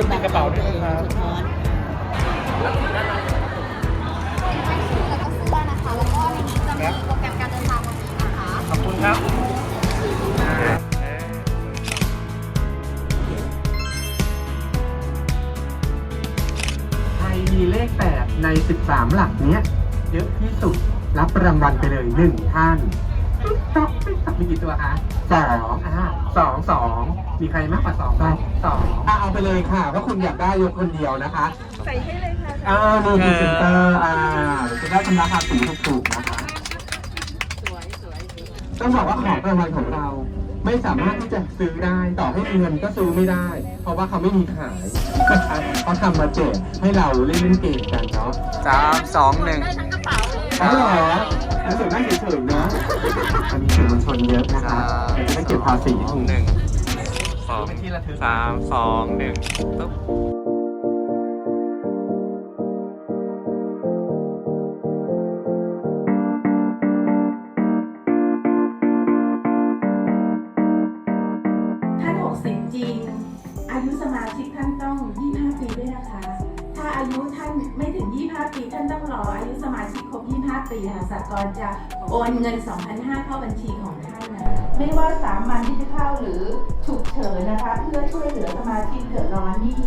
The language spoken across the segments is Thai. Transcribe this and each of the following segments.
ลืมปิดกระเป๋าด้วยนะครับสะท้อนแล้วก็เสื้อนะคะแล้วก็ในนี้จะมีโปรแกรมการเดินทางวันนี้นะคะ ขอบคุณครับใครมีเลขแปดใน 13 หลักเนี้ย เยอะที่สุดรับรางวัลไปเลยหนึ่งท่าน ติ๊กต๊อกติ๊กต๊อกมีกี่ตัวคะสองอ่าสองสองมีใครมากกว่าสองบ้างสองอะเอาไปเลยค่ะว่าคุณอยากได้ยกคนเดียวนะคะ ใส่ให้เลยค่ะอ่ามีพรีเซนเตอร์อ่าจะได้ชำระภาษีถูกๆนะคะสวยสวยสวยต้องบอกว่าของรางวัลของเรา ไม่สามารถที่จะซื้อได้ต่อให้มีเงินก็ซื้อไม่ได้ เพราะว่าเขาไม่มีขายนะคะเขาทำมาแจกให้เราเล่นเล่นเกมกันเนาะสามสองหนึ่งได้ทั้งกระเป๋าเลยอ๋อเหรอ รู้สึกนั่งเฉยๆเนาะอันนี้สื่อมวลชนเยอะนะคะเดี๋ยวจะได้เก็บภาษีถูกหนึ่งสองเป็นที่ระทึกสามสองหนึ่งปุ๊บากลจะโอนเงิน 2,500 เข้าบัญชีของท่านนะคะ ไม่ว่าสามัญที่จะเข้าหรือฉุกเฉินนะคะ เพื่อช่วยเหลือสมาชิกเดือดร้อนนี่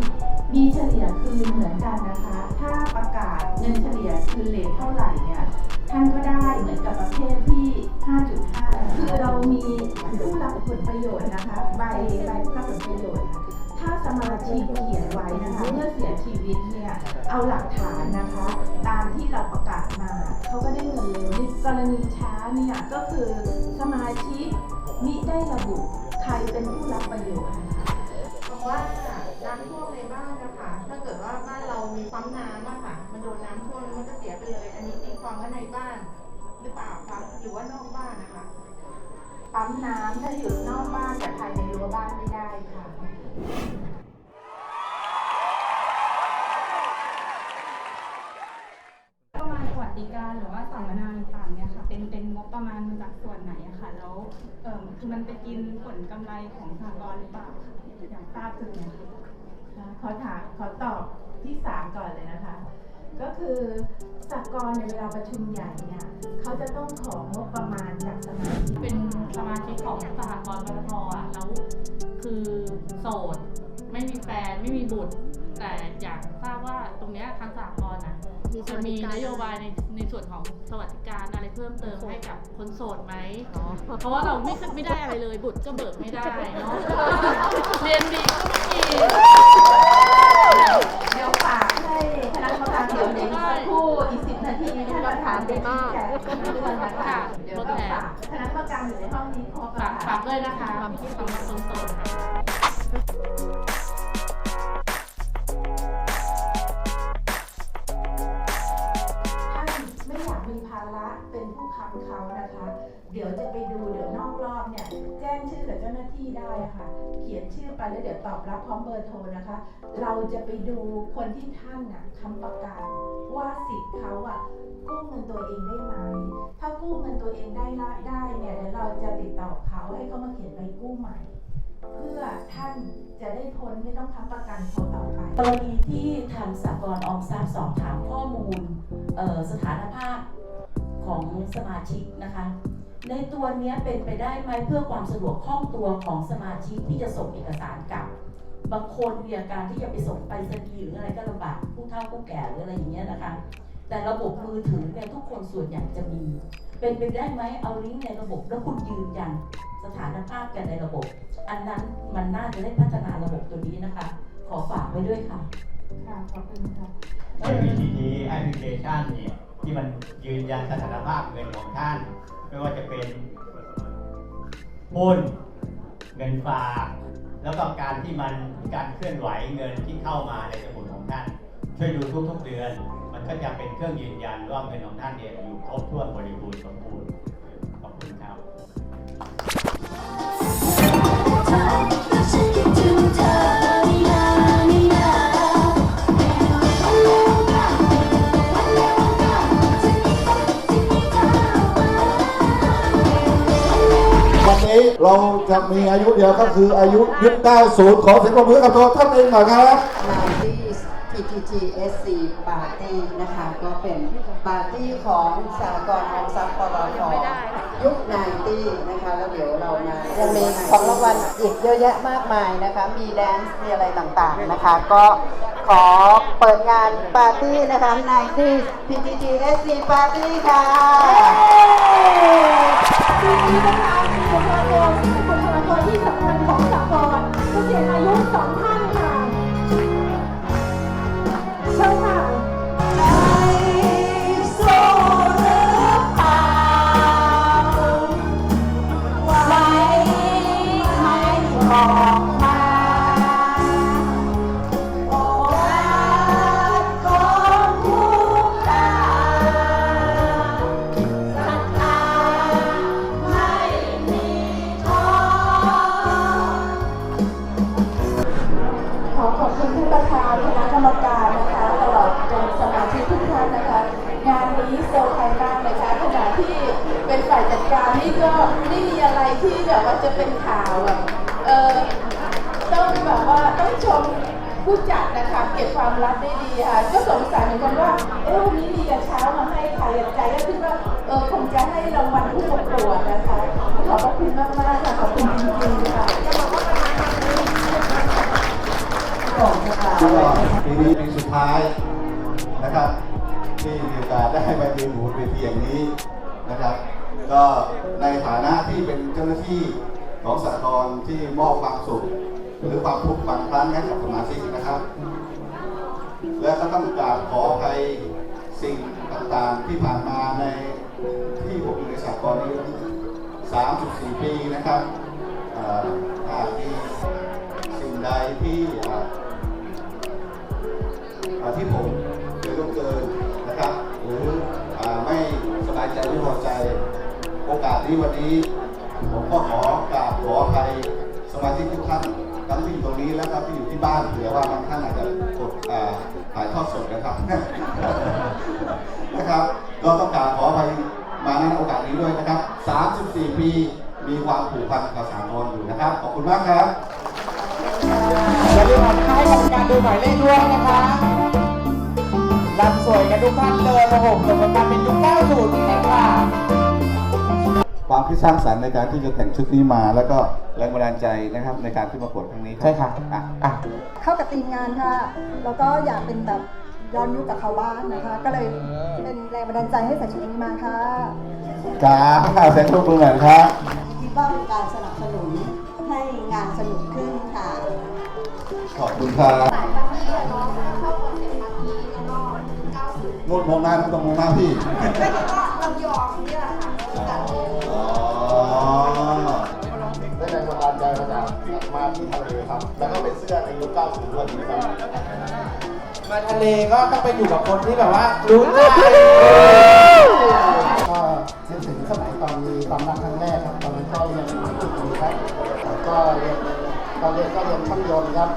มีเฉลี่ยคืนเหมือนกันนะคะ ถ้าประกาศเงินเฉลี่ยคืนเลทเท่าไหร่เนี่ยท่านก็ได้เหมือนกับประเภทที่ 5.5 คือเรามีผู้รับผลประโยชน์นะคะ ใบใบผู้รับผลประโยชน์ ถ้าสมาชิกเขียนไว้นะคะเมื่อเสียชีวิตเนี่ยเอาหลักฐานนะคะ ตามที่เราประกาศมาเขาก็ได้เงินเร็วในกรณีช้าเนี่ยก็คือสมาชิกมิได้ระบุใครเป็นผู้รับประโยชน์นะคะเพราะว่าน้ำท่วมในบ้านนะคะถ้าเกิดว่าบ้านเรามีปั๊มน้ำอะค่ะมันโดนน้ำท่วมแล้วมันก็เสียไปเลย อันนี้ตีความว่าในบ้านหรือเปล่าคะหรือว่านอกบ้านนะคะปั๊มน้ำถ้าอยู่นอกบ้านแต่ภายในรั้วบ้านไม่ได้ค่ะ ประมาณสวัสดิการหรือว่าสัมมนาต่างๆเนี่ยค่ะเป็นเป็นงบประมาณมาจากส่วนไหนอะค่ะแล้วเอ่อคือมันไปกินผลกำไรของสหกรณ์หรือเปล่าคะอยากทราบถึงเนี่ยค่ะค่ะ ขอถามขอตอบที่สามก่อนเลยนะคะ ก็คือสากลในเวลาประชุมใหญ่เนี่ยเขาจะต้องของงบประมาณจากสมาชิกเป็นสมาชิกของสหกรณ์ปตทอะแล้วคือ โสด ไม่มีแฟนไม่มีบุตร แต่อยากทราบว่าตรงเนี้ยทางสหกรณ์อะจะมีนโยบายในในส่วนของสวัสดิการอะไรเพิ่มเติมให้กับคนโสดไหมเพราะว่าเราไม่ไม่ได้อะไรเลยบุตรก็เบิกไม่ได้เนาะเรียนดีก็ไม่มีเดี๋ยวฝากให้คณะกรรมการเดี๋ยวเดี๋ยวอีกสักครู่อีกสิบนาทีท่านประธานได้ชี้แจงด้วยนะคะเดี๋ยวต้องฝากคณะกรรมการอยู่ในห้องนี้ครบฝากอะฝากด้วยนะคะสำหรับคนโสดค่ะท่าน ไม่อยากมีภาระเป็นผู้ค้ำเขานะคะ เดี๋ยวจะไปดูเดี๋ยวนอกรอบเนี่ยแจ้งชื่อกับเจ้าหน้าที่ได้ค่ะ เขียนชื่อไปแล้วเดี๋ยวตอบรับพร้อมเบอร์โทรนะคะ เราจะไปดูคนที่ท่านน่ะค้ำประกันว่าสิทธิ์เขาอะกู้เงินตัวเองได้ไหม ถ้ากู้เงินตัวเองได้ละได้เนี่ยเดี๋ยวเราจะติดต่อเขาให้เขามาเขียนใบกู้ใหม่ เพื่อท่านจะได้พ้นไม่ต้องค้ำประกันเขาต่อไปกรณีที่ทางสากลออมทรัพย์สอบถามข้อมูลสถานภาพของสมาชิกนะคะ ในตัวนี้เป็นไปได้ไหมเพื่อความสะดวกคล่องตัวของสมาชิกที่จะส่งเอกสารกลับบางคนเนี่ยการที่จะไปส่งไปรษณีย์หรืออะไรก็ลำบากผู้เฒ่าผู้แก่หรืออะไรอย่างเงี้ยนะคะ แต่ระบบมือถือเนี่ยทุกคนส่วนใหญ่จะมี เป็นไปได้ไหมเอาลิงก์ในระบบแล้วคุณยืนยันสถานภาพกันในระบบ อันนั้นมันน่าจะได้พัฒนาระบบตัวนี้นะคะ ขอฝากไว้ด้วยค่ะ ค่ะ ขอบคุณค่ะใน VTT แอปพลิเคชันเนี่ยที่มันยืนยันสถานภาพเงินของท่าน ไม่ว่าจะเป็นหุ้นเงินฝากแล้วก็การที่มันการเคลื่อนไหวเงินที่เข้ามาในสมุดของท่าน ช่วยดูทุกๆเดือนมัน ก็จะเป็นเครื่องยืนยันว่าเงินของท่านเนี่ยอยู่ครบถ้วนบริบูรณ์สมบูรณ์ขอบคุณครับ วันนี้เราจะมีอายุเดียวก็คืออายุยุค90 ขอเสียงปรบมือกับตัวท่านเองหน่อยครับ 90 PTTSC Party นะคะ ก็เป็นปาร์ตี้ของสากลออมทรัพย์ปตทยุค90นะคะ แล้วเดี๋ยวเรามายังมีของรางวัลอีกเยอะแยะมากมายนะคะ มีแดนซ์ มีอะไรต่างๆนะคะ ก็ขอเปิดงานปาร์ตี้นะคะ90 PTTSC Party ค่ะปีนี้นะคะ ผู้จัดนะคะเก็บความลับได้ดีค่ะก็สงสัยเหมือนกันว่าเอ๊ะวันนี้มีกระเช้ามาให้ใครใจก็คิดว่าเออคงจะให้รางวัลผู้ประกวดนะคะขอบพระคุณมากๆค่ะขอบคุณจริงๆค่ะก็ปีนี้ปีสุดท้ายนะครับ ที่มีโอกาสได้มายืนบนเวทีอย่างนี้นะครับ ก็ในฐานะที่เป็นเจ้าหน้าที่ของสากลที่มอบความสุขหรือความทุกข์บางครั้งให้กับสมาชิก นะครับ และก็ต้องกราบขออภัยสิ่งต่างๆที่ผ่านมาในที่ผมอยู่ในสากลนี้ 34 ปีนะครับอ่อหากมีสิ่งใดที่ที่ผมเคยล่วงเกินนะครับ หรือไม่สบายใจไม่พอใจ โอกาสนี้วันนี้ ผมก็ขอกราบขออภัยสมาชิกทุกท่าน ทั้งที่อยู่ตรงนี้และก็ที่อยู่ที่บ้านเผื่อว่าบางท่านอาจจะกดอ่าถ่ายทอดสดนะครับนะครับ ก็ต้องกราบขออภัยมาในโอกาสนี้ด้วยนะครับ 34 ปีมีความผูกพันกับสากลอยู่นะครับ ขอบคุณมากครับอย่าลืมให้กรรมการดูหมายเลขด้วยนะคะรำสวยกันทุกท่านเลยโอ้โหสมการเป็นยุค90นี่ค่ะความคิดสร้างสรรค์ในการที่จะแต่งชุดนี้มาแล้วก็แรงบันดาลใจนะครับในการที่ประกวดครั้งนี้รับใช่ค่ะอะอะเข้ากับทีมงานค่ะ แล้วก็อยากเป็นแบบย้อนยุคกับเขาบ้างนะคะ ก็เลยเป็นแรงบันดาลใจให้ใส่ชุดนี้มาค่ะครับเซ็นทรัลมือหน่อยครับคิดว่าเป็นการสนับสนุนให้งานสนุกขึ้นค่ะ ขอบคุณครับสายปาร์ตี้อะเนาะเข้าคอนเซ็ปต์ปาร์ตี้แล้วก็90นู่นมองหน้าต้องมองหน้าพี่ ที่ทะครับ แล้วก็เป็นเสื้อในยุค90ด้วยนะครับมาทะเลก็ต้องไปอยู่กับคนที่แบบว่ารู้ใจก็นึกถึงสมัยตอนมีความรักครั้งแรกครับตอนนั้นก็เรียนจุดนี้ครับแล้วก็เรียนตอนเรียนก็เรียนช่างยนต์ครับ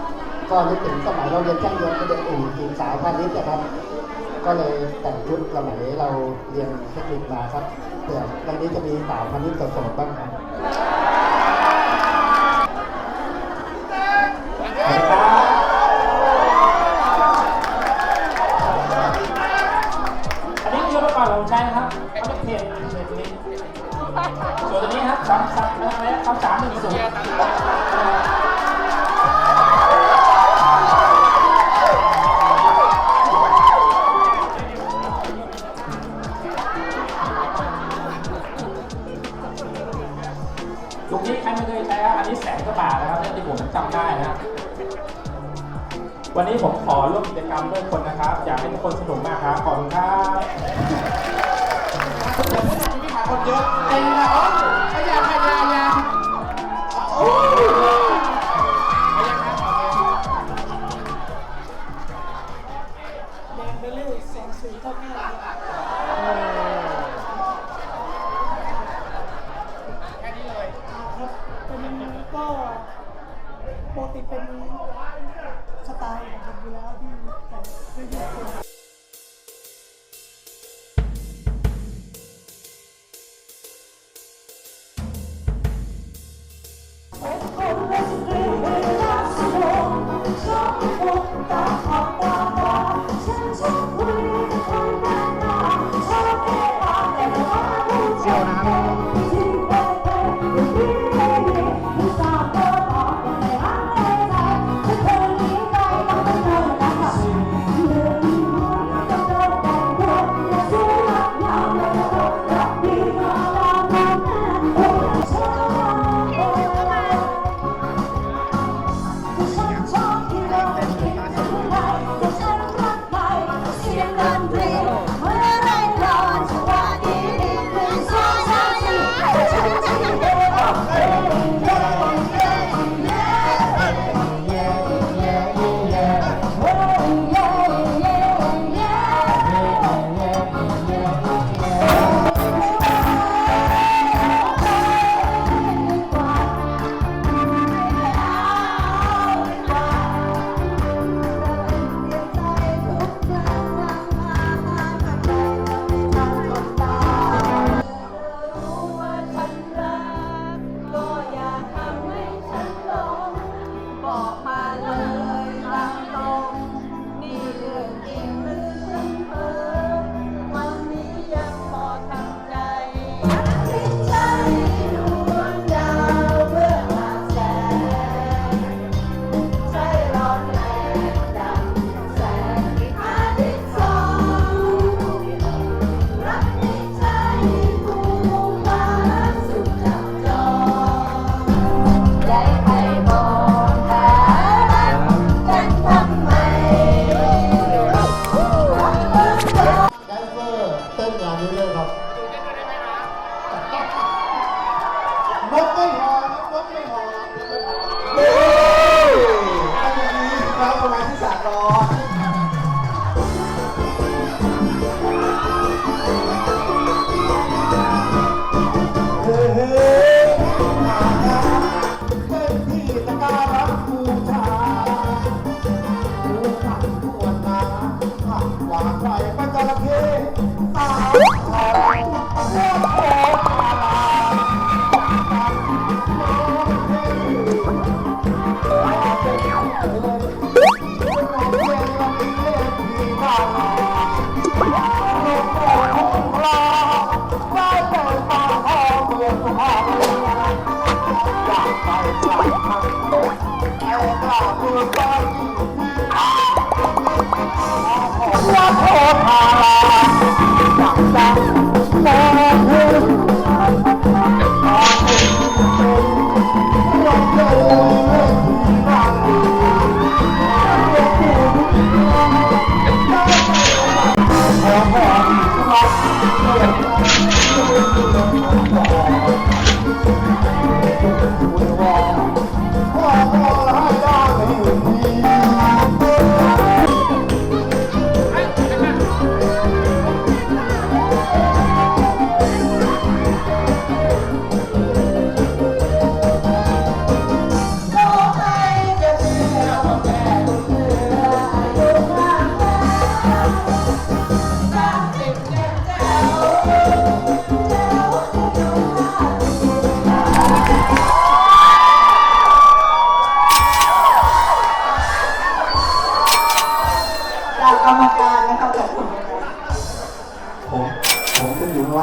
ก็นึกถึงสมัยเราเรียนช่างยนต์เป็เด็กอื่นหญิงสาวพาณิชย์นะครับก็เลยแต่งชุดสมัยเราเรียนเทคนิคมาครับเผื่อในนี้จะมีสาวพาณิชย์สดๆบ้างครับ ลุคนี้ใครไม่เคยใช้อันนี้แสนกว่าบาทนะครับที่ผมจำได้นะครับวันนี้ผมขอร่วมกิจกรรมด้วยคนนะครับ อยากให้ทุกคนสนุกมากครับขอบคุณครับคนเยอะใจนะอ๋อขยันขยัน ปกติเป็นสไตล์ของผมอยู่แล้วที่แต่ไม่ยืด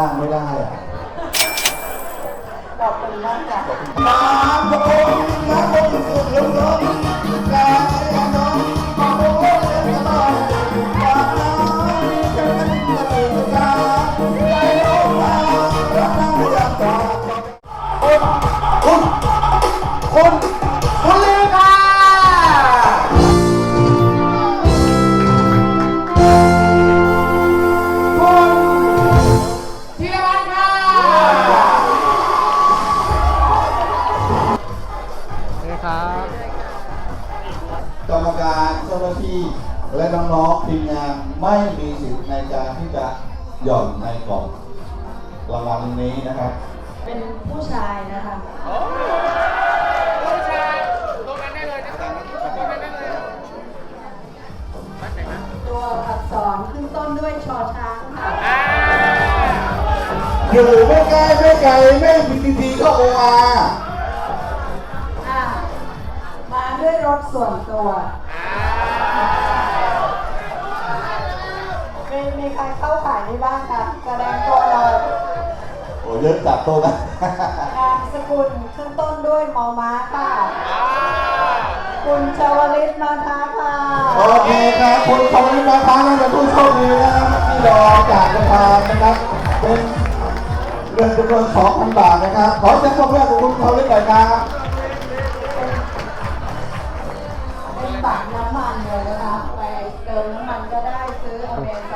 างล่างไม่ได้อะขอบคุณมากค่ะ น้ำโดนน้ำโดนสุดลงล้มกาน้อ น้องๆทีมงานไม่มีสิทธิ์ในการที่จะหย่อนในกล่องรางวัลนี้นะครับ เป็นผู้ชายนะคะ ผู้ชายตรงนั้นได้เลยนะครับตรงนั้นได้เลยวัดไหนนะตัวอักษรขึ้นต้นด้วยชอช้างค่ะอ่าอยู่ไม่ใกล้ไม่ไกลไม่มีทีทีก็โออาอะมาด้วยรถส่วนตัว เข้าขายนี้บ้างคะแสดงตัวเลยโอ้เยอะจัดโต๊ะนะ นามสกุลขึ้นต้นด้วยมอม้าค่ะ คุณชวลิตมาทาค่ะ โอเคครับคุณชมนิมาฟ้านั่นเป็นผู้โชคดีนะครับที่รอจากประธานนะครับเป็นเงินจำนวน2,000บาทนะครับขอเสียงปรบมือให้กับคุณชมนิหน่อยครับเป็นบัตรน้ำมันเลยนะคะ ไปเติมน้ำมันก็ได้ซื้ออเมซ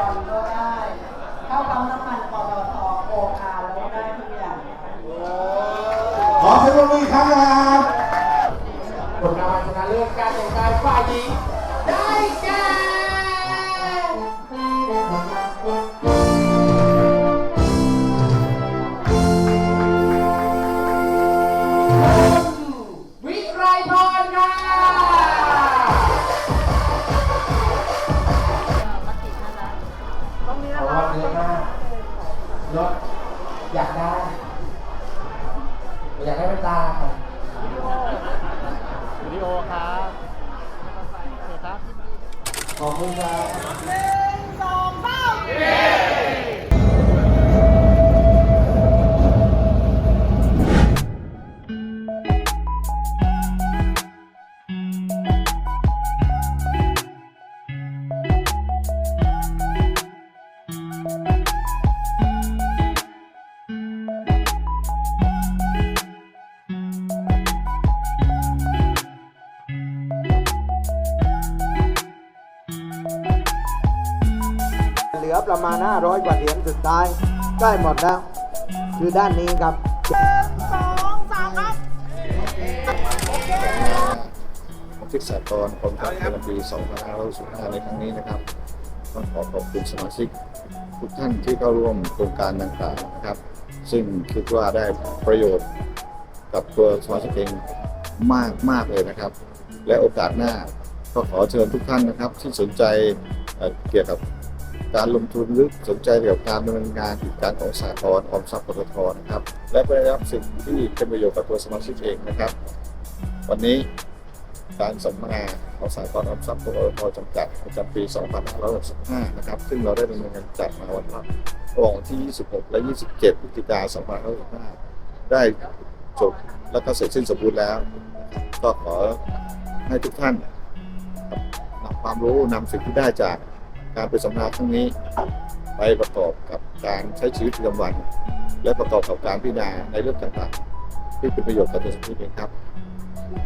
อยากได้เป็นตาครับวิดีโอครับโอเคครับขอบคุณครับเห ลือประมาณ 500 กว่าเหรียญสุดท้ายใกล้หมดแล้ว คือด้านนี้ครับของทิศสากรกรมการเงินปี2565ในครั้งนี้นะครับต้องขอขอบคุณสมาชิกทุกท่านที่เข้าร่วมโครงการดังกล่าวนะครับ ซึ่งคิดว่าได้ประโยชน์กับตัวสมาชิกเองมากมากเลยนะครับ และโอกาสหน้าก็ขอเชิญทุกท่านนะครับ ที่สนใจเกี่ยวกับ การลงทุนหรือสนใจเกี่ยวกับการดำเนินงานกิจการของสากลออมทรัพย์ปตทนะครับ และได้รับสิ่งที่เป็นประโยชน์กับตัวสมาชิกเองนะครับ วันนี้การสัมมนาของสากลออมทรัพย์ปตทจำกัดประจำปี 2565 นะครับ ซึ่งเราได้ดำเนินการจัดมาวันระหว่างวันที่ 26 และ 27 พฤศจิกายน 2565 ได้จบแล้วก็เสร็จสิ้นสมบูรณ์แล้ว ก็ขอให้ทุกท่านนำความรู้นำสิ่งที่ได้จาก การไปสัมมนาครั้งนี้ ไปประกอบกับการใช้ชีวิตประจำวัน และประกอบกับการพิจารณาในเรื่องต่างๆ ที่เป็นประโยชน์กับตัวสังคมเองครับ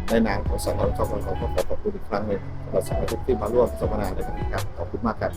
ในนามของสังคมของเราขอขอบคุณอีกครั้งหนึ่งสำหรับสมาชิกที่มาร่วมสัมมนาในครั้งนี้ครับขอบคุณมากครับ